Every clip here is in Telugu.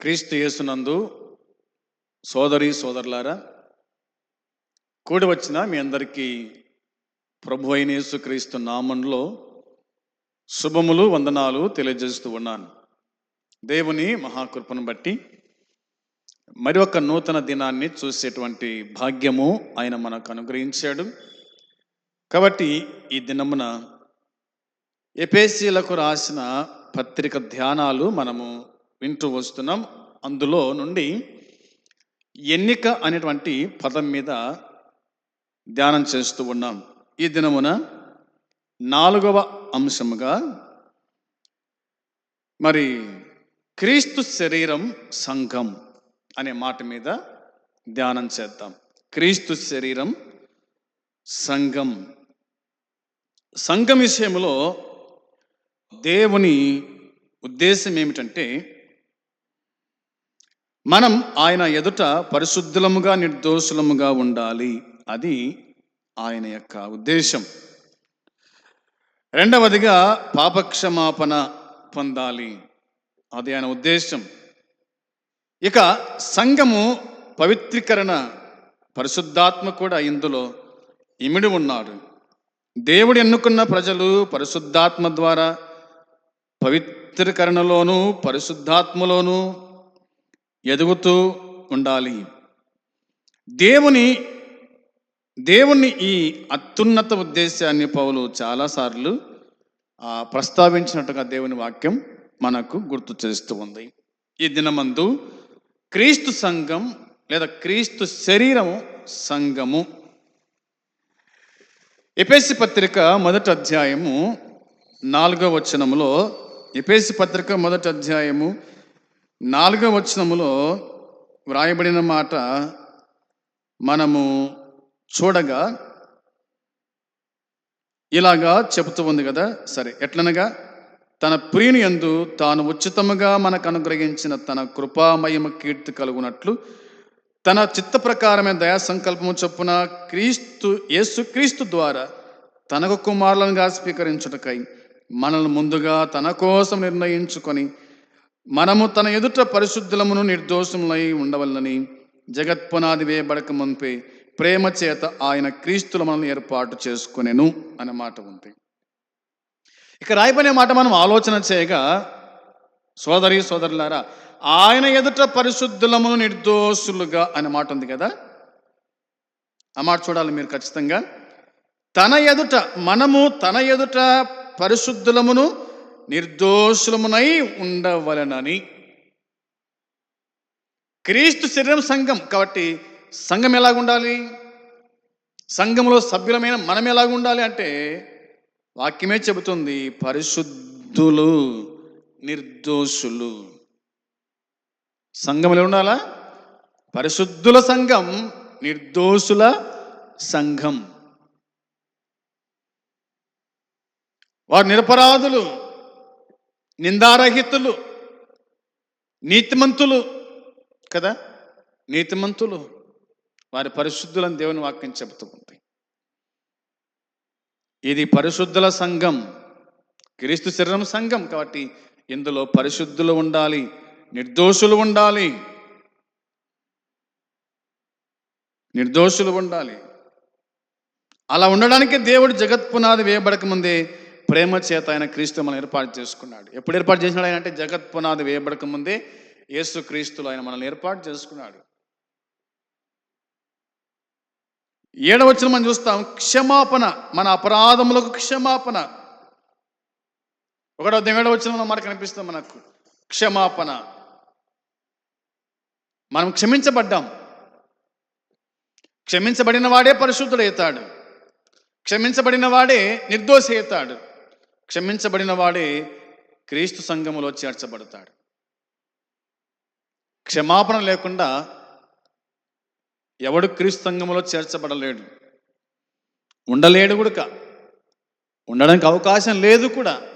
క్రీస్తు యేసునందు సోదరి సోదరులారా కూడి వచ్చిన మీ అందరికీ ప్రభు అయిన యేసుక్రీస్తు నామంలో శుభములు వందనాలు తెలియజేస్తూ ఉన్నాను. దేవుని మహాకృపను బట్టి మరి ఒక నూతన దినాన్ని చూసేటువంటి భాగ్యము ఆయన మనకు అనుగ్రహించాడు. కాబట్టి ఈ దినమున ఎపేసీలకు రాసిన పత్రిక ధ్యానాలు మనము వింటూ వస్తున్నాం. అందులో నుండి ఎన్నిక అనేటువంటి పదం మీద ధ్యానం చేస్తూ ఉన్నాం. ఈ దినమున నాలుగవ అంశముగా మరి క్రీస్తు శరీరం సంఘం అనే మాట మీద ధ్యానం చేద్దాం. క్రీస్తు శరీరం సంఘం. సంఘం విషయంలో దేవుని ఉద్దేశం ఏమిటంటే మనం ఆయన ఎదుట పరిశుద్ధులముగా నిర్దోషులముగా ఉండాలి. అది ఆయన యొక్క ఉద్దేశం. రెండవదిగా పాపక్షమాపణ పొందాలి. అది ఆయన ఉద్దేశం. ఇక సంఘము పవిత్రీకరణ పరిశుద్ధాత్మ కూడా ఇందులో ఇమిడి ఉన్నాడు. దేవుడు ఎన్నుకున్న ప్రజలు పరిశుద్ధాత్మ ద్వారా పవిత్రీకరణలోనూ పరిశుద్ధాత్మలోనూ ఎదుగుతూ ఉండాలి. దేవుని దేవుని ఈ అత్యున్నత ఉద్దేశాన్ని పౌలు చాలాసార్లు ప్రస్తావించినట్టుగా దేవుని వాక్యం మనకు గుర్తు చేస్తూ ఉంది. ఈ దినమందు క్రీస్తు సంఘం లేదా క్రీస్తు శరీరము సంఘము. ఎపేసి పత్రిక మొదటి అధ్యాయము నాలుగో వచనములో ఎపేసి పత్రిక మొదటి అధ్యాయము నాలుగవ వచనములో వ్రాయబడిన మాట మనము చూడగా ఇలాగా చెబుతూ ఉంది కదా సరే ఎట్లనగా తన ప్రియుని యందు తాను ఉచితముగా మనకు అనుగ్రహించిన తన కృపామయమ కీర్తి కలుగునట్లు తన చిత్త ప్రకారమైన దయా సంకల్పము చొప్పున క్రీస్తు యేసుక్రీస్తు ద్వారా తనకు కుమారులనుగా స్వీకరించుటకై మనల్ని ముందుగా తన కోసం నిర్ణయించుకొని మనము తన ఎదుట పరిశుద్ధులమును నిర్దోషములై ఉండవల్లని జగత్పునాది వేయబడక మునిపే ప్రేమ చేత ఆయన క్రీస్తుల మనల్ని ఏర్పాటు చేసుకునేను అనే మాట ఉంది. ఇక రాయిపోయిన మాట మనం ఆలోచన చేయగా సోదరి సోదరులారా ఆయన ఎదుట పరిశుద్ధులమును నిర్దోషులుగా అనే మాట ఉంది కదా? ఆ మాట చూడాలి మీరు ఖచ్చితంగా. తన ఎదుట మనము తన ఎదుట పరిశుద్ధులమును నిర్దోషులమునై ఉండవలనని. క్రీస్తు శరీరం సంఘం కాబట్టి సంఘం ఎలాగుండాలి? సంఘంలో సభ్యులమైన మనం ఎలాగుండాలి అంటే వాక్యమే చెబుతుంది పరిశుద్ధులు నిర్దోషులు. సంఘంలో ఎలా ఉండాలా? పరిశుద్ధుల సంఘం నిర్దోషుల సంఘం. వారు నిరపరాధులు. నిందారహితులు నీతిమంతులు కదా? నీతిమంతులు వారి పరిశుద్ధులను దేవుని వాక్యం చెబుతూ ఉంది ఇది పరిశుద్ధుల సంఘం క్రీస్తు శరీరం సంఘం కాబట్టి ఇందులో పరిశుద్ధులు ఉండాలి నిర్దోషులు ఉండాలి. నిర్దోషులు ఉండాలి. అలా ఉండడానికి దేవుడు జగత్ పునాది వేయబడక ముందే ప్రేమ చేత ఆయన క్రీస్తు మనల్ని ఏర్పాటు చేసుకున్నాడు. ఎప్పుడు ఏర్పాటు చేసినాడు ఆయన అంటే జగత్ పునాది వేయబడక ముందే యేసు క్రీస్తులు ఆయన మనల్ని ఏర్పాటు చేసుకున్నాడు. ఏడవచ్చిన మనం చూస్తాం క్షమాపణ మన అపరాధములకు క్షమాపణ. ఒకటో ఏడవచనంలో మాట కనిపిస్తుంది మనకు క్షమాపణ. మనం క్షమించబడ్డాం. క్షమించబడిన వాడే పరిశుద్ధుడవుతాడు క్షమించబడిన వాడే నిర్దోషి అవుతాడు క్షమించబడిన వాడే క్రీస్తు సంఘములో చేర్చబడతాడు. క్షమాపణ లేకుండా ఎవడు క్రీస్తు సంఘములో చేర్చబడలేడు. ఉండలేడు కూడా ఉండడానికి అవకాశం లేదు కూడా.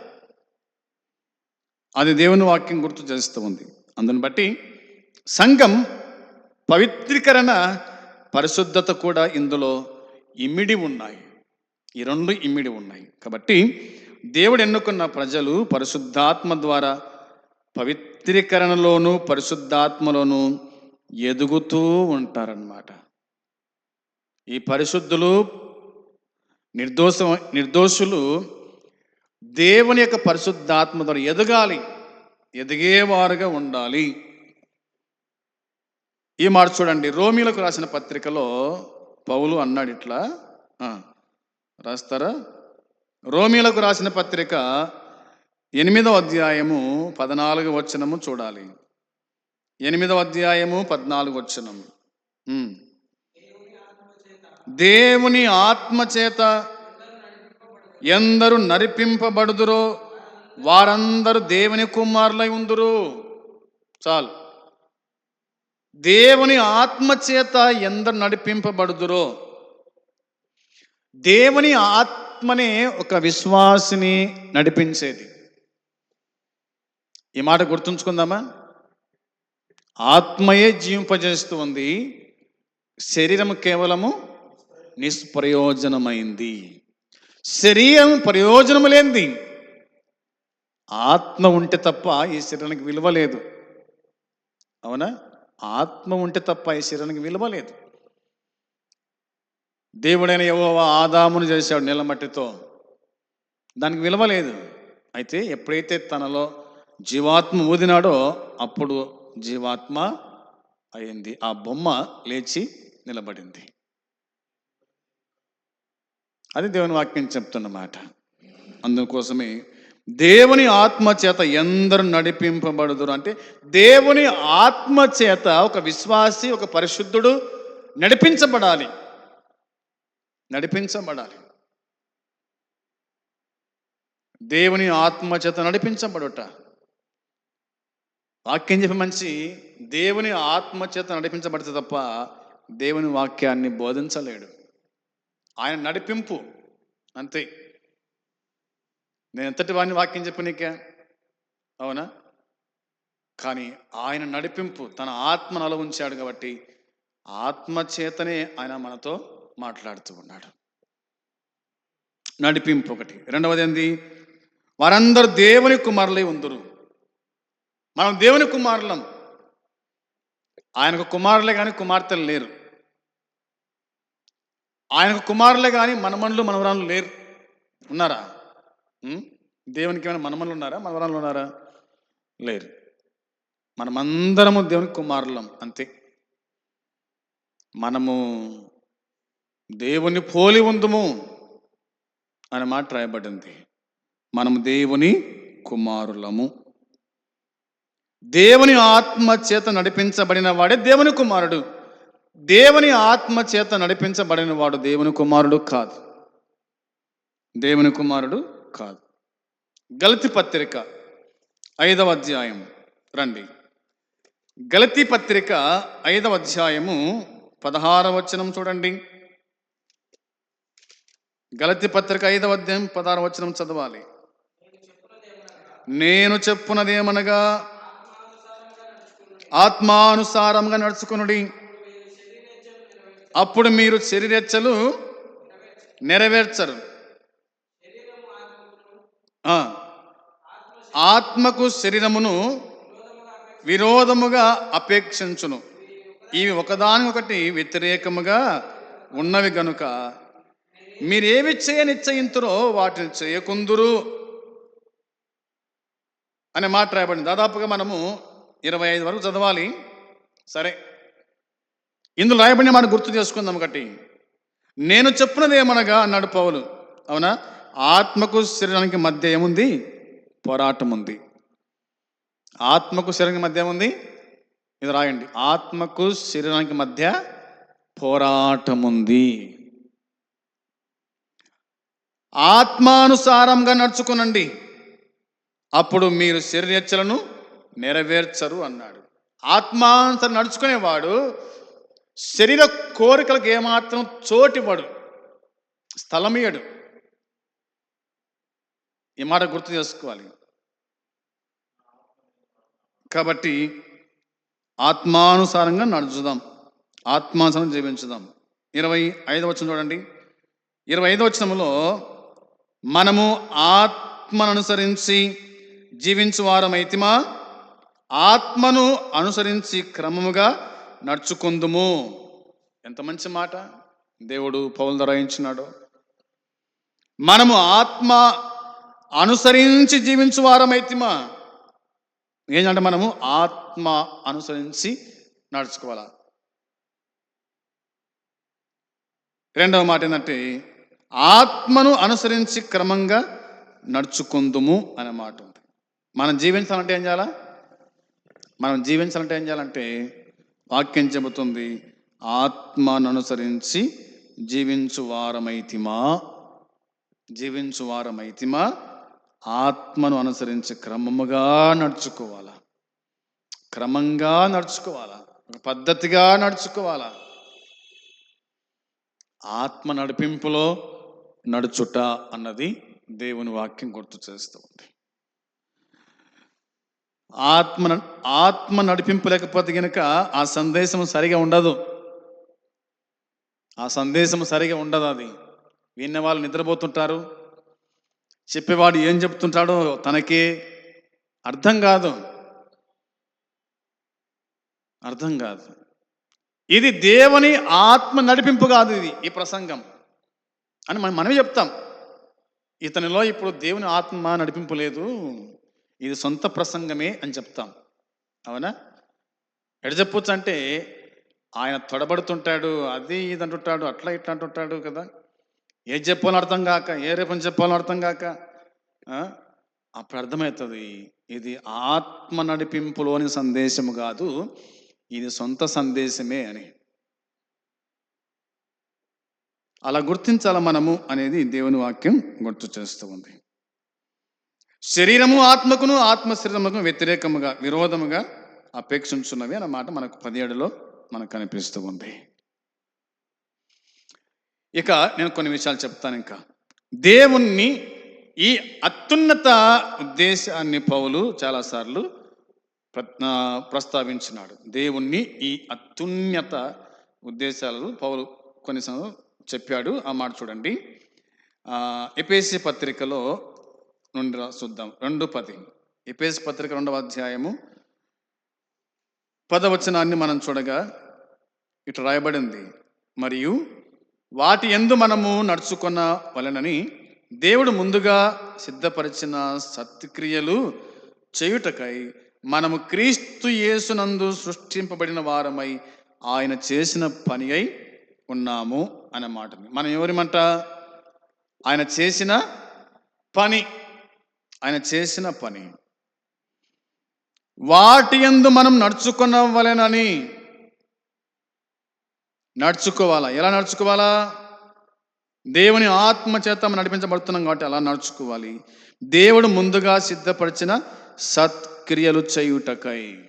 అది దేవుని వాక్యం గుర్తు చేస్తూ ఉంది. అందుని బట్టి సంఘం పవిత్రీకరణ పరిశుద్ధత కూడా ఇందులో ఇమిడి ఉన్నాయి. ఈ రెండు ఇమిడి ఉన్నాయి. కాబట్టి దేవుడు ఎన్నుకున్న ప్రజలు పరిశుద్ధాత్మ ద్వారా పవిత్రీకరణలోనూ పరిశుద్ధాత్మలోనూ పరిశుద్ధాత్మలోను ఎదుగుతూ ఉంటారన్నమాట. ఈ పరిశుద్ధులు నిర్దోష నిర్దోషులు దేవుని యొక్క పరిశుద్ధాత్మ ద్వారా ఎదగాలి ఎదిగేవారుగా ఉండాలి. ఈ మాట చూడండి. రోమిలకు రాసిన పత్రికలో పౌలు అన్నాడు ఇట్లా. రాస్తారా? రోమిలకు రాసిన పత్రిక ఎనిమిదవ అధ్యాయము పద్నాలుగు వచనము చూడాలి. ఎనిమిదవ అధ్యాయము పద్నాలుగు వచనం దేవుని ఆత్మచేత ఎందరు నడిపింపబడుదురో వారందరూ దేవుని కుమారులై ఉందురు. చాలు. దేవుని ఆత్మచేత ఎందరు నడిపింపబడుదురో. దేవుని ఆత్మనే ఒక విశ్వాసిని నడిపించేది. ఈ మాట గుర్తుంచుకుందామా? ఆత్మయే జీవింపజేస్తూ ఉంది. శరీరం కేవలము నిష్ప్రయోజనమైంది. శరీరం ప్రయోజనం లేనిది. ఆత్మ ఉంటే తప్ప ఈ శరీరానికి విలువ లేదు. అవునా? ఆత్మ ఉంటే తప్ప ఈ శరీరానికి విలువ లేదు. దేవుడైన యెహోవా ఆదామును చేశాడు నీళ్ళమట్టితో దానికి విలువ లేదు. అయితే ఎప్పుడైతే తనలో జీవాత్మ ఊదినాడో అప్పుడు జీవాత్మ అయింది. ఆ బొమ్మ లేచి నిలబడింది. అది దేవుని వాక్యం చెప్తున్నమాట అందుకోసమే దేవుని ఆత్మ చేత ఎందరు నడిపింపబడుదురు అంటే దేవుని ఆత్మ చేత ఒక విశ్వాసి ఒక పరిశుద్ధుడు నడిపించబడాలి. నడిపించబడాలి. దేవుని ఆత్మ చేత నడిపించబడుట. వాక్యం చెప్పి మంచి దేవుని ఆత్మ చేత నడిపించబడితే తప్ప దేవుని వాక్యాన్ని బోధించలేడు. ఆయన నడిపింపు అంతే. నేను ఎంతటి వాడిని వాక్యం చెప్పు నీకే? అవునా? కానీ ఆయన నడిపింపు తన ఆత్మ నల ఉంచాడు కాబట్టి ఆత్మ చేతనే ఆయన మనతో మాట్లాడుతూ ఉన్నాడు. నడిపింపు ఒకటి. రెండవది ఏంది? వారందరూ దేవుని కుమారులై ఉందరు. మనం దేవుని కుమారులం. ఆయనకు కుమారులే కానీ కుమార్తెలు లేరు. ఆయనకు కుమారులే కానీ మనమనులు మనవరాలు లేరు. ఉన్నారా? దేవునికి ఏమైనా మనమనులు ఉన్నారా? మనవరాలు ఉన్నారా? లేరు. మనమందరము దేవునికి కుమారులం. అంతే. మనము దేవుని పోలి ఉందుము అనే మాట రాయబడింది. మనము దేవుని కుమారులము. దేవుని ఆత్మ చేత నడిపించబడిన వాడే దేవుని కుమారుడు. దేవుని ఆత్మ చేత నడిపించబడిన వాడు దేవుని కుమారుడు కాదు. దేవుని కుమారుడు కాదు. గలతి పత్రిక ఐదవ అధ్యాయం రండి. గలతి పత్రిక ఐదవ అధ్యాయము పదహార వచనం చూడండి. గలతి పత్రిక ఐదవ అధ్యాయం పదార వచనం చదవాలి. నేను చెప్పున్నదేమనగా ఆత్మానుసారంగా నడుచుకునుడి. అప్పుడు మీరు శరీరెచ్చలు నెరవేర్చరు. ఆత్మకు శరీరమును విరోధముగా అపేక్షించును. ఇవి ఒకదానికొకటి వ్యతిరేకముగా ఉన్నవి గనుక మీరేవి చేయనిచ్చయింతురో వాటిని చేయకుందురు. అనే మాట రాయబడింది. దాదాపుగా మనము ఇరవై ఐదు వరకు చదవాలి. సరే. ఇందులో రాయబడిన మాట గుర్తు చేసుకుందాం ఒకటి. నేను చెప్పినది ఏమనగా అన్నాడు పౌలు. అవునా? ఆత్మకు శరీరానికి మధ్య ఏముంది? పోరాటం ఉంది. ఆత్మకు శరీరానికి మధ్య ఏముంది? ఇది రాయండి. ఆత్మకు శరీరానికి మధ్య పోరాటం ఉంది. ఆత్మానుసారంగా నడుచుకునండి. అప్పుడు మీరు శరీరచ్చలను నెరవేర్చరు అన్నాడు. ఆత్మానుసారం నడుచుకునేవాడు శరీర కోరికలకు ఏమాత్రం చోటివ్వడు. స్థలమియడు ఈ మాట గుర్తు చేసుకోవాలి. కాబట్టి ఆత్మానుసారంగా నడుచుదాం. ఆత్మానుసారం జీవించుదాం. ఇరవై ఐదవ వచ్చిన చూడండి. ఇరవై ఐదవ వచ్చినంలో మనము ఆత్మను అనుసరించి జీవించు ఆత్మను అనుసరించి క్రమముగా నడుచుకుందుము. ఎంత మంచి మాట దేవుడు పౌలు ధరాయించినాడు మనము ఆత్మ అనుసరించి జీవించు వారమైతిమా? ఏంటంటే మనము ఆత్మ అనుసరించి నడుచుకోవాలా? రెండవ మాట ఏంటంటే ఆత్మను అనుసరించి క్రమంగా నడుచుకుందుము అనే మాట ఉంది. మనం జీవించాలంటే ఏం చేయాలా? మనం జీవించాలంటే ఏం చేయాలంటే వాక్యం చెబుతుంది ఆత్మను అనుసరించి జీవించు వారమైతిమా జీవించు వారమైతిమా ఆత్మను అనుసరించి క్రమముగా నడుచుకోవాలా క్రమంగా నడుచుకోవాలా ఒక పద్ధతిగా నడుచుకోవాలా ఆత్మ నడిపింపులో నడుచుట అన్నది దేవుని వాక్యం గుర్తు చేస్తూ ఉంది ఆత్మ న- ఆత్మ నడిపింపు లేకపోతే కనుక ఆ సందేశం సరిగా ఉండదు. ఆ సందేశం సరిగా ఉండదు అది. విన్న వాళ్ళు నిద్రపోతుంటారు. చెప్పేవాడు ఏం చెప్తుంటాడో తనకే అర్థం కాదు. అర్థం కాదు. ఇది దేవుని ఆత్మ నడిపింపు కాదు ఇది ఈ ప్రసంగం. అని మనం మనమే చెప్తాం. ఇతనిలో ఇప్పుడు దేవుని ఆత్మ నడిపింపు లేదు. ఇది సొంత ప్రసంగమే అని చెప్తాం. అవునా? ఎడ చెప్పొచ్చు అంటే ఆయన తొడబడుతుంటాడు అది ఇది అంటుంటాడు అట్లా ఇట్లా అంటుంటాడు కదా. ఏ చెప్పాలో అర్థం కాక ఏ రేపని చెప్పాలో అర్థం కాక అప్పుడు అర్థమవుతుంది ఇది ఆత్మ నడిపింపులోని సందేశము కాదు ఇది సొంత సందేశమే అని. అలా గుర్తించాల మనము అనేది దేవుని వాక్యం గుర్తు చేస్తూ ఉంది. శరీరము ఆత్మకును ఆత్మ శరీరముకు వ్యతిరేకముగా విరోధముగా అపేక్షించున్నవి అన్నమాట మనకు పదిహేడులో మనకు కనిపిస్తూ ఉంది. ఇక నేను కొన్ని విషయాలు చెప్తాను ఇంకా. దేవుణ్ణి ఈ అత్యున్నత ఉద్దేశాన్ని పౌలు చాలాసార్లు ప్ర- ప్రస్తావించినాడు. దేవుణ్ణి ఈ అత్యున్నత ఉద్దేశాలు పౌలు కొన్నిసార్లు చెప్పాడు ఆ మాట చూడండి. ఆ, ఎపేసి పత్రికలో నుండి రా- చూద్దాం. రెండు పది ఎపేసి పత్రిక రెండవ అధ్యాయము పదవచనాన్ని మనం చూడగా ఇటు రాయబడింది. మరియు వాటి ఎందు మనము నడుచుకున్న వలనని దేవుడు ముందుగా సిద్ధపరిచిన సత్క్రియలు చేయుటకై మనము క్రీస్తు యేసునందు సృష్టింపబడిన వారమై ఆయన చేసిన పని అయి ఉన్నాము. అనే మాటని. మనం ఎవరిమంట? ఆయన చేసిన పని. ఆయన చేసిన పని. వాటి ఎందు మనం నడుచుకునవలెనని నడుచుకోవాలా? ఎలా నడుచుకోవాలా? దేవుని ఆత్మ చేత మనం నడిపించబడుతున్నాం కాబట్టి అలా నడుచుకోవాలి. దేవుడు ముందుగా సిద్ధపరిచిన సత్క్రియలు చేయుటకై.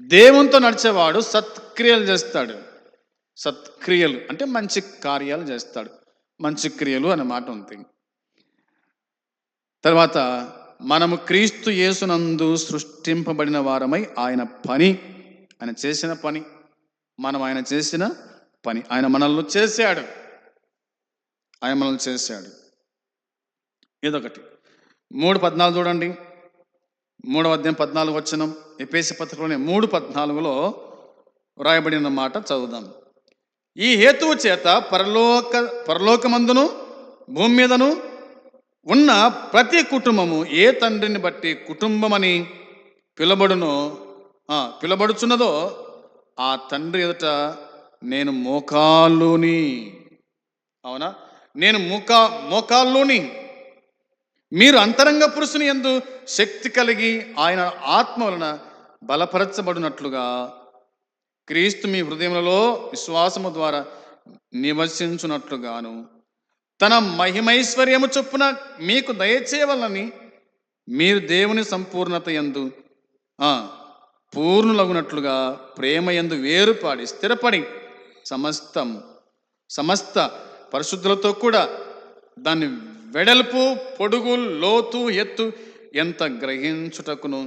దేవునితో నడిచేవాడు సత్క్రియలు చేస్తాడు. సత్క్రియలు అంటే మంచి కార్యాలు చేస్తాడు. మంచి క్రియలు అనే మాట ఉంది. తర్వాత మనము క్రీస్తు యేసునందు సృష్టింపబడిన వారమై ఆయన పని ఆయన చేసిన పని మనం ఆయన చేసిన పని. ఆయన మనల్ని చేశాడు. ఆయన మనల్ని చేశాడు. ఇదొకటి. మూడు పద్నాలుగు చూడండి. మూడవ అధ్యాయం పద్నాలుగు వచ్చిన ఎపేసి పత్రికలోనే మూడు పద్నాలుగులో వ్రాయబడిన మాట చదువుదాం. ఈ హేతువు చేత పరలోక పరలోకమందును భూమి మీదను ఉన్న ప్రతి కుటుంబము ఏ తండ్రిని బట్టి కుటుంబమని పిలబడునో పిలబడుచున్నదో ఆ తండ్రి ఎదుట నేను మోకాల్లోని అవునా? నేను మోకా మోకాల్లోని మీరు అంతరంగ పురుషుని ఎందు శక్తి కలిగి ఆయన ఆత్మ వలన బలపరచబడినట్లుగా క్రీస్తు మీ హృదయములలో విశ్వాసము ద్వారా నివసించున్నట్లుగాను తన మహిమైశ్వర్యము చొప్పున మీకు దయచేయవలని మీరు దేవుని సంపూర్ణత ఎందు పూర్ణులగునట్లుగా ప్రేమ ఎందు వేరుపాడి స్థిరపడి సమస్తం సమస్త పరిశుద్ధులతో కూడా దాన్ని వెడల్పు పొడుగు లోతు ఎత్తు ఎంత గ్రహించుటకును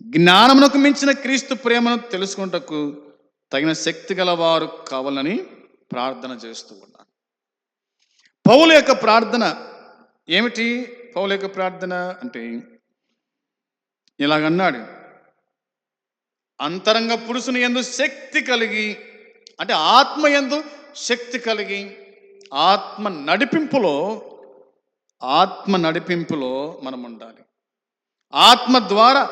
జ్ఞానమునకు మించిన క్రీస్తు ప్రేమను తెలుసుకుంటకు తగిన శక్తి గలవారు కావాలని ప్రార్థన చేస్తూ ఉన్నాను పౌల యొక్క ప్రార్థన ఏమిటి? పౌల యొక్క ప్రార్థన అంటే ఇలాగన్నాడు అంతరంగ పురుషుని ఎందు శక్తి కలిగి అంటే ఆత్మ ఎందు శక్తి కలిగి ఆత్మ నడిపింపులో ఆత్మ నడిపింపులో మనం ఉండాలి ఆత్మ ద్వారా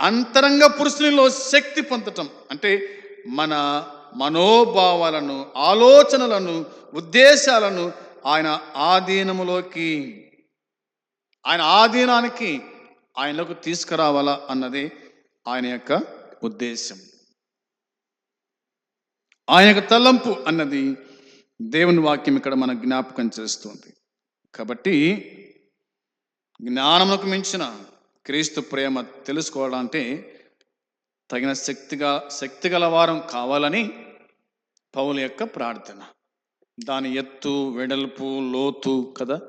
అంతరంగ పురుషునిలో శక్తి పొందటం. అంటే మన మనోభావాలను ఆలోచనలను ఉద్దేశాలను ఆయన ఆధీనములోకి ఆయన ఆధీనానికి ఆయనకు తీసుకురావాలా అన్నది ఆయన యొక్క ఉద్దేశం ఆయన యొక్క తలంపు అన్నది దేవుని వాక్యం ఇక్కడ మన జ్ఞాపకం చేస్తుంది. కాబట్టి జ్ఞానమునకు మించిన క్రీస్తు ప్రేమ తెలుసుకోవాలంటే తగిన శక్తిగా శక్తి గల వారం కావాలని పౌలు యొక్క ప్రార్థన. దాని ఎత్తు వెడల్పు లోతు కదా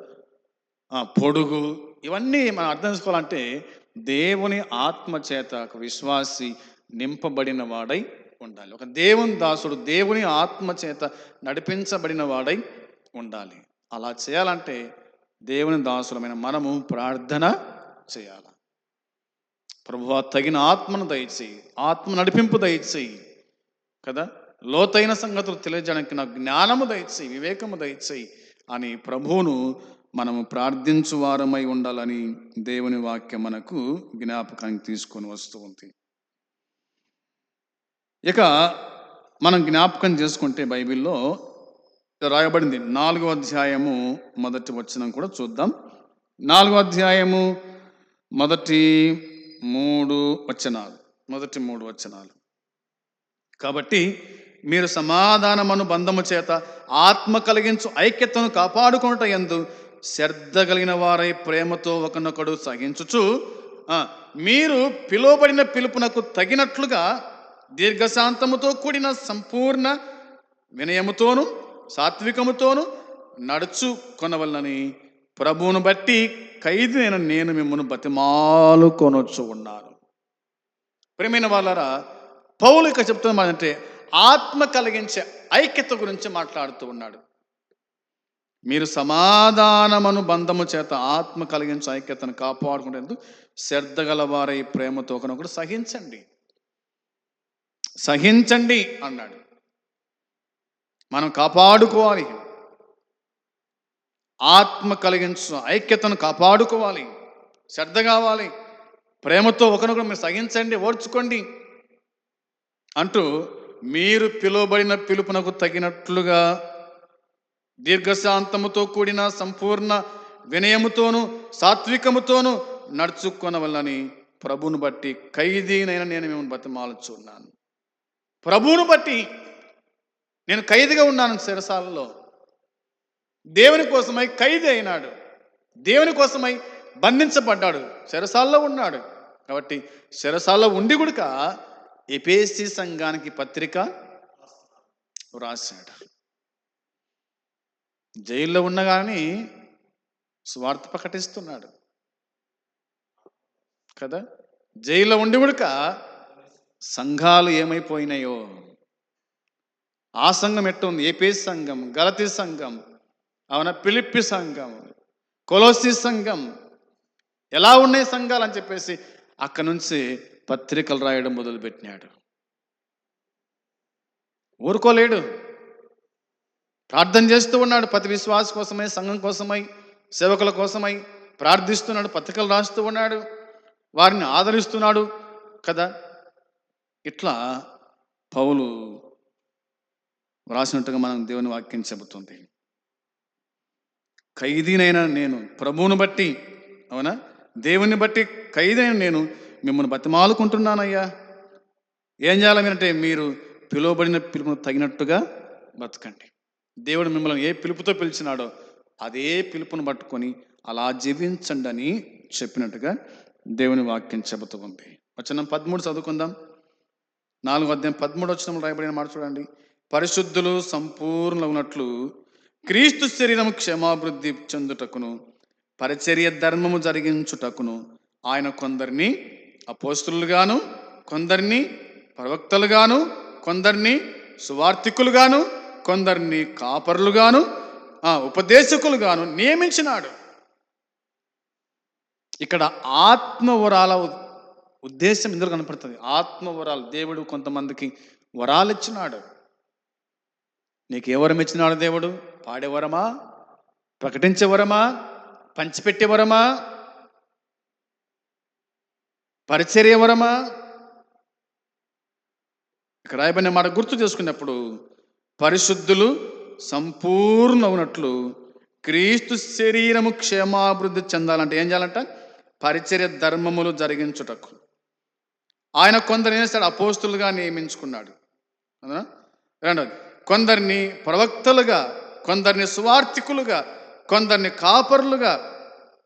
పొడుగు ఇవన్నీ మనం అర్థం చేసుకోవాలంటే దేవుని ఆత్మచేత ఒక విశ్వాసి నింపబడిన వాడై ఉండాలి. ఒక దేవుని దాసుడు దేవుని ఆత్మ చేత నడిపించబడిన వాడై ఉండాలి. అలా చేయాలంటే దేవుని దాసులమైన మనము ప్రార్థన చేయాలి? ప్రభువా తగిన ఆత్మను దయచేయి. ఆత్మ నడిపింపు దయచేయి. కదా? లోతైన సంగతులు తెలియజేయడానికి నాకు జ్ఞానము దయచేయి వివేకము దయచేయి అని ప్రభువును మనము ప్రార్థించు వారమై ఉండాలని దేవుని వాక్యం మనకు జ్ఞాపకానికి తీసుకొని వస్తూ ఉంది. ఇక మనం జ్ఞాపకం చేసుకుంటే బైబిల్లో రాయబడింది నాలుగో అధ్యాయము మొదటి వచనం కూడా చూద్దాం. నాలుగో అధ్యాయము మొదటి మూడు వచనాలు. మొదటి మూడు వచనాలు. కాబట్టి మీరు సమాధానమను బంధము చేత ఆత్మ కలిగించు ఐక్యతను కాపాడుకొనుట ఎందు శ్రద్ధ కలిగిన వారై ప్రేమతో ఒకనొకడు సహించుచు మీరు పిలువబడిన పిలుపునకు తగినట్లుగా దీర్ఘశాంతముతో కూడిన సంపూర్ణ వినయముతోనూ సాత్వికముతోనూ నడుచు కొనవలనని ప్రభువును బట్టి ఖైదైన నేను మిమ్మల్ని బతిమాలుకొనొచ్చు ఉన్నాను ప్రేమైన వాళ్ళరా పౌలు ఇక చెప్తున్న అంటే ఆత్మ కలిగించే ఐక్యత గురించి మాట్లాడుతూ ఉన్నాడు. మీరు సమాధానమను బంధము చేత ఆత్మ కలిగించే ఐక్యతను కాపాడుకునేందుకు శ్రద్ధ గలవారై ప్రేమతో ఒకనొకడు సహించండి. సహించండి అన్నాడు. మనం కాపాడుకోవాలి. ఆత్మ కలిగించు ఐక్యతను కాపాడుకోవాలి. శ్రద్ధ కావాలి. ప్రేమతో ఒకరినొకరు మీరు సహించండి ఓర్చుకోండి అంటూ మీరు పిలువబడిన పిలుపునకు తగినట్లుగా దీర్ఘశాంతముతో కూడిన సంపూర్ణ వినయముతోను సాత్వికముతోను నడుచుకొనవల్లని ప్రభువును బట్టి ఖైదీనైనా నేను మిమ్మల్ని బతిమాలుచున్నాను ప్రభువును బట్టి నేను ఖైదీగా ఉన్నాను శిరసాలలో. దేవుని కోసమై ఖైదీ అయినాడు. దేవుని కోసమై బంధించబడ్డాడు. చెరసాల్లో ఉన్నాడు. కాబట్టి చెరసాల్లో ఉండి గుడక ఎపేసి సంఘానికి పత్రిక రాశాడు. జైల్లో ఉన్న కానీ స్వార్థ ప్రకటిస్తున్నాడు. కదా? జైల్లో ఉండి గుడక సంఘాలు ఏమైపోయినాయో? ఆ సంఘం ఎట్టుంది? ఏపీ సంఘం గలతీ సంఘం అవునా? పిలిప్పి సంఘం కొలోసి సంఘం. ఎలా ఉన్నాయి సంఘాలు అని చెప్పేసి అక్కడి నుంచి పత్రికలు రాయడం మొదలుపెట్టినాడు. ఊరుకోలేడు. ప్రార్థన చేస్తూ ఉన్నాడు. ప్రతి విశ్వాస కోసమై సంఘం కోసమై సేవకుల కోసమై ప్రార్థిస్తున్నాడు. పత్రికలు రాస్తూ ఉన్నాడు. వారిని ఆదరిస్తున్నాడు కదా. ఇట్లా పౌలు రాసినట్టుగా మనం దేవుని వాక్యం చెబుతుంది. ఖైదీనైనా నేను ప్రభువుని బట్టి అవునా? దేవుని బట్టి ఖైదైన నేను మిమ్మల్ని బతిమాలుకుంటున్నానయ్యా. ఏం చేయాలంటే మీరు పిలువబడిన పిలుపును తగినట్టుగా బతకండి. దేవుడు మిమ్మల్ని ఏ పిలుపుతో పిలిచినాడో అదే పిలుపును పట్టుకొని అలా జీవించండి అని చెప్పినట్టుగా దేవుని వాక్యం చెబుతూ ఉంది. వచనం పదమూడు చదువుకుందాం. నాలుగు అధ్యాయం పదమూడు వచ్చిన రాయబడిన మాట చూడండి. పరిశుద్ధులు సంపూర్ణ ఉన్నట్లు క్రీస్తు శరీరము క్షమాభివృద్ధి చెందుటకును పరిచర్య ధర్మము జరిగించుటకును ఆయన కొందరిని అపోస్తులుగాను కొందరిని ప్రవక్తలుగాను కొందరిని సువార్థికులుగాను కొందరిని కాపరులుగాను ఉపదేశకులుగాను నియమించినాడు. ఇక్కడ ఆత్మ వరాల ఉద్దేశం ఇందులో కనపడుతుంది? ఆత్మ వరాలు దేవుడు కొంతమందికి వరాలు ఇచ్చినాడు నీకు ఏ వరం ఇచ్చినాడు దేవుడు? పాడే వరమా ప్రకటించే వరమా పంచిపెట్టే వరమా పరిచర్య వరమా ఇక్కడ రాయబడిన మాట గుర్తు చేసుకున్నప్పుడు పరిశుద్ధులు సంపూర్ణవునట్లు క్రీస్తు శరీరము క్షేమాభివృద్ధి చెందాలంటే ఏం చేయాలంట? పరిచర్య ధర్మములు జరిగించుటకు. ఆయన కొందరు ఏం చేస్తాడు? అపోస్తులుగా నియమించుకున్నాడు. రెండవది కొందరిని ప్రవక్తలుగా కొందరిని సువార్థికులుగా కొందరిని కాపరులుగా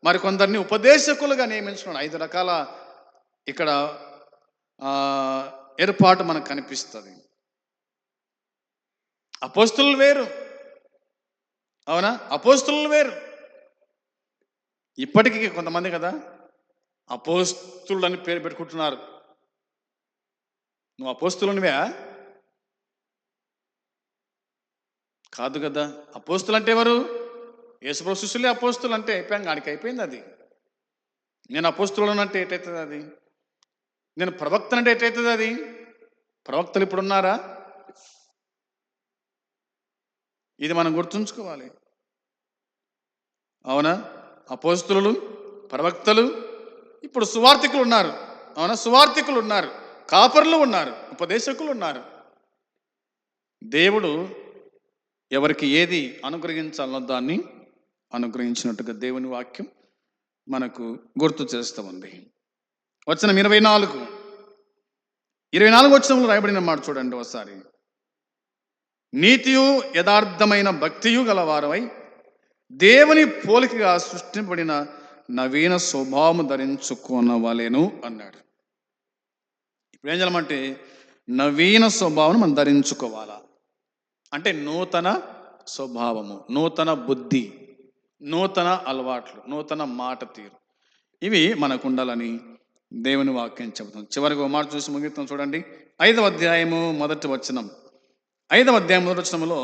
మరి కొందరిని ఉపదేశకులుగా నియమించుకున్నాడు. ఐదు రకాల ఇక్కడ ఏర్పాటు మనకు కనిపిస్తుంది. అపోస్తులు వేరు. అవునా? అపోస్తులు వేరు. ఇప్పటికీ కొంతమంది కదా అపోస్తులు అని పేరు పెట్టుకుంటున్నారు. నువ్వు అపోస్తులునివే? కాదు కదా. అపోస్తులు అంటే ఎవరు? యేసుప్రభు శిష్యులే అపోస్తులు అంటే అయిపోయాం గాడికి అయిపోయింది అది. నేను అపోస్తులను అంటే ఎటవుతుంది అది? నేను ప్రవక్తను అంటే ఎటవుతుంది అది? ప్రవక్తలు ఇప్పుడు ఉన్నారా? ఇది మనం గుర్తుంచుకోవాలి. అవునా? అపోస్తులు ప్రవక్తలు ఇప్పుడు సువార్థికులు ఉన్నారు. అవునా? సువార్థికులు ఉన్నారు. కాపర్లు ఉన్నారు. ఉపదేశకులు ఉన్నారు. దేవుడు ఎవరికి ఏది అనుగ్రహించాలో దాన్ని అనుగ్రహించినట్టుగా దేవుని వాక్యం మనకు గుర్తు చేస్తూ ఉంది. వచ్చిన ఇరవై నాలుగు. ఇరవై నాలుగు వచ్చినంలో రాయబడిన మాట చూడండి ఒకసారి. నీతియు యథార్థమైన భక్తియు గలవారమై దేవుని పోలికగా సృష్టింపబడిన నవీన స్వభావం ధరించుకోనవలేను అన్నాడు. ఇప్పుడు ఏం చేయాలంటే నవీన స్వభావం మనం ధరించుకోవాలా? అంటే నూతన స్వభావము నూతన బుద్ధి నూతన అలవాట్లు నూతన మాట తీరు. ఇవి మనకు ఉండాలని దేవుని వాక్యం చెబుతుంది. చివరికి ఒక మాట చూసి ముగిస్తాం చూడండి. ఐదవ అధ్యాయము మొదటి వచనం. ఐదవ అధ్యాయం మొదటి వచనంలో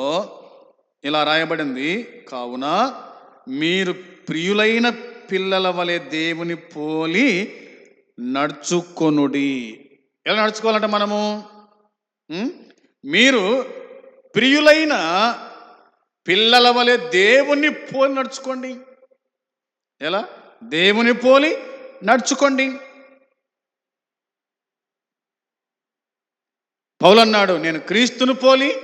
ఇలా రాయబడింది. కావున మీరు ప్రియులైన పిల్లల వలె దేవుని పోలి నడుచుకొనుడి. ఎలా నడుచుకోవాలంటే మనము? మీరు ప్రియులైన పిల్లల వలె దేవుని పోలి నడుచుకోండి. ఎలా? దేవుని పోలి నడుచుకోండి. పౌలన్నాడు నేను క్రీస్తును పోలి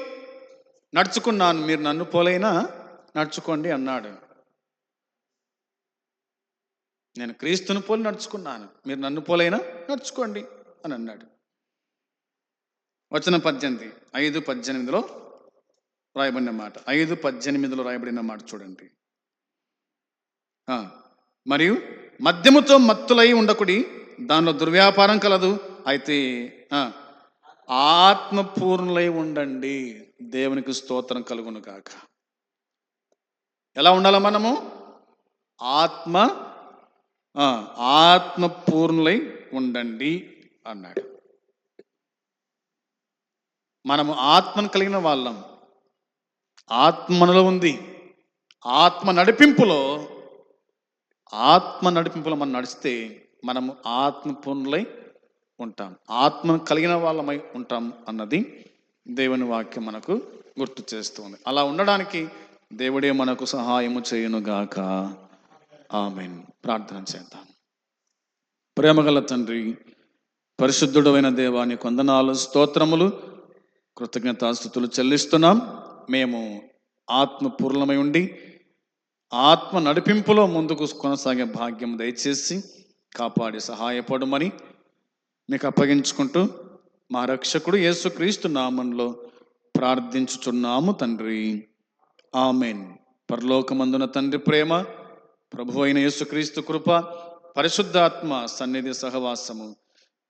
నడుచుకున్నాను మీరు నన్ను పోలైనా నడుచుకోండి అన్నాడు. నేను క్రీస్తును పోలి నడుచుకున్నాను మీరు నన్ను పోలైనా నడుచుకోండి అని అన్నాడు. వచనం పద్దెనిమిది ఐదు పద్దెనిమిదిలో రాయబడిన మాట ఐదు పద్దెనిమిదిలో రాయబడిన మాట చూడండి. మరియు మద్యముతో మత్తులై ఉండకుడి దానిలో దుర్వ్యాపారం కలదు. అయితే ఆత్మపూర్ణులై ఉండండి. దేవునికి స్తోత్రం కలుగును కాక ఎలా ఉండాలి మనము? ఆత్మ ఆ, ఆత్మపూర్ణులై ఉండండి అన్నాడు. మనము ఆత్మను కలిగిన వాళ్ళం. ఆత్మనలో ఉంది. ఆత్మ నడిపింపులో ఆత్మ నడిపింపులో మనం నడిస్తే మనము ఆత్మ పూర్ణులై ఉంటాం. ఆత్మను కలిగిన వాళ్ళమై ఉంటాం అన్నది దేవుని వాక్యం మనకు గుర్తు చేస్తుంది. అలా ఉండడానికి దేవుడే మనకు సహాయము చేయునుగాక. ఆమెన్. ప్రార్థన చేద్దాం. ప్రేమగల తండ్రి పరిశుద్ధుడైన దేవాని కొందనాలు స్తోత్రములు కృతజ్ఞతాస్థుతులు చెల్లిస్తున్నాం. మేము ఆత్మపూర్ణమై ఉండి ఆత్మ నడిపింపులో ముందుకు కొనసాగే భాగ్యం దయచేసి కాపాడి సహాయపడమని మీకు అప్పగించుకుంటూ మా రక్షకుడు యేసుక్రీస్తు నామంలో ప్రార్థించుచున్నాము తండ్రి. ఆమెన్. పరలోకమందున తండ్రి ప్రేమ ప్రభు అయిన యేసుక్రీస్తు కృప పరిశుద్ధాత్మ సన్నిధి సహవాసము